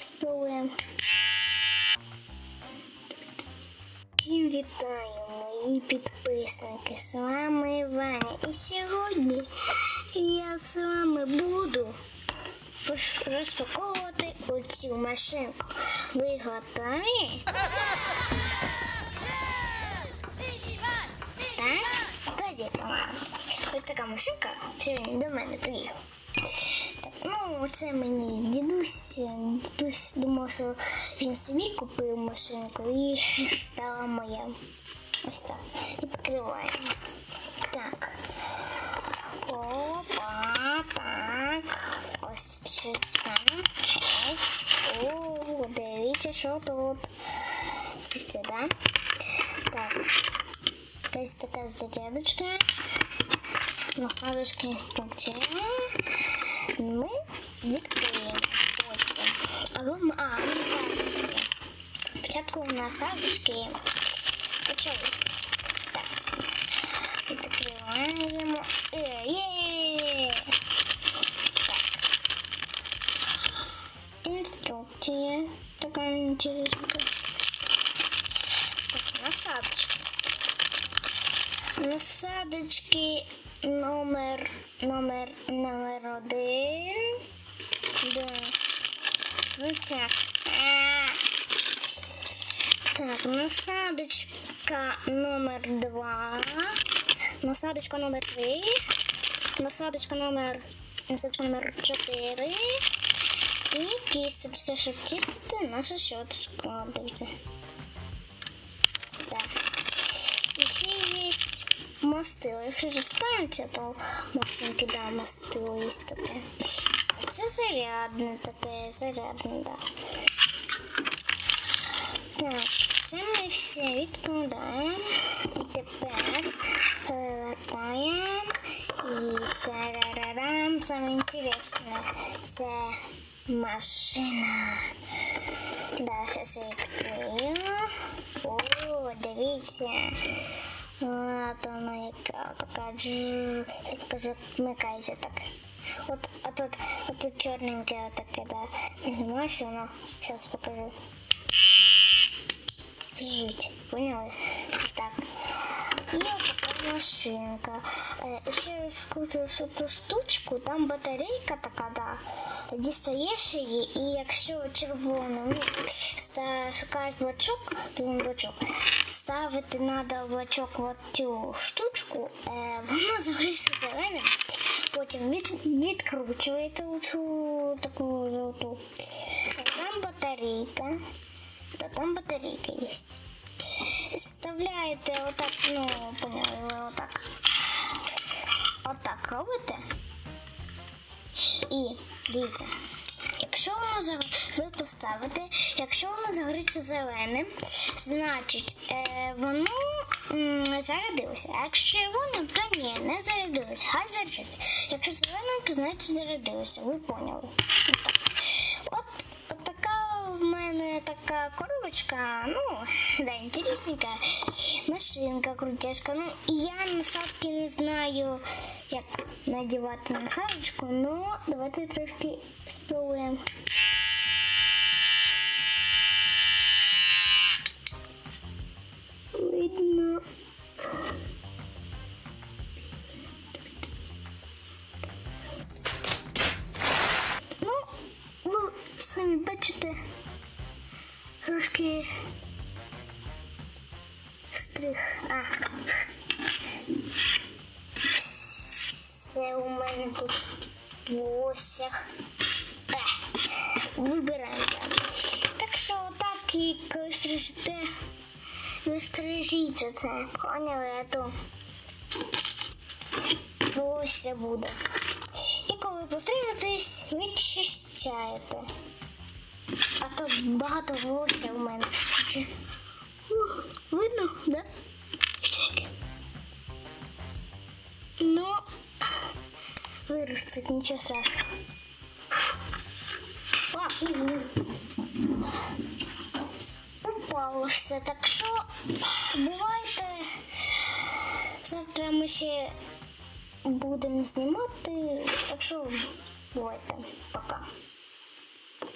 спробуємо. Всім вітаю, мої підписники. З вами Ваня. І сьогодні я з вами буду розпаковувати оцю машинку. Ви готові? Так? Тоді. Ось така машинка сьогодні до мене приїхала. Це мені дідусь. Дідусь думав, що він собі купив машинку і стала моя. Ось так. Відкриваємо. Так. Опа, так. Ось ще це. Екс. О, дивіться, що тут. Це, да? Так. Ось така зарядочка. Насадочка інструкція. Ми відкриємо потім. Або м- а, ми відкриємо. Спочатку насадочки почали. Так. Відкриваємо. Е, Є! Так. Інструкція. Така інтересненька. Так, насадочки. Насадочки номер номер номер один. Да. Ну це. Так, насадочка номер два. Насадочка номер три. Насадочка номер насадочка номер чотири. І кісточка, щоб чистити нашу щоточку. Дивіться. Так. І ще є мастило. Якщо вже станеться, то машинки да, мастило є таке. А це зарядне таке, зарядне, да. Так, це ми все відкладаємо. І тепер перевертаємо. І тарарарам, саме інтересне, це машина. Да, зараз я відкрию. О, дивіться. От вона яка така джж, як кажу, вмикається так. От, тут, от тут чорненьке таке, да. Нажимаєш, і воно, зараз покажу. Жить, поняли? Так. І ось така машинка. Е, ще скажу, що ту штучку, там батарейка така, да. Дістаєш її, і якщо червоно, ну, ста, шукаєш бачок, то він бачок, ставити треба в бачок в цю штучку, е, воно загориться зеленим, потім від, відкручуєте цю там батарейка є. Вставляєте отак, ну, поняли, отак. Отак робите. І дивіться, якщо воно заг- ви поставите, якщо воно загориться зеленим, значить е, воно зарядилося. А якщо червоним, то ні, не зарядилося. Хай зарядиться. Якщо зеленим, то значить зарядилося. Ви поняли. Отак. От, мене така коробочка, ну, да, інтересненька. Машинка крутяшка. Ну, я насадки не знаю, як надівати насадочку, ну, давайте трошки спробуємо. Трошки стрих. А. Все у мене тут в осях. Е, вибираємо. Так що отак і коли стрижете, не стрижіть оце. Поняли, а то волосся буде. І коли постригатись, відчищаєте. А то багато волосся у мене. Видно, да? Ну, виростить, нічого страшного. Упало все, так що бувайте. Завтра ми ще будемо знімати, так що бувайте. Пока.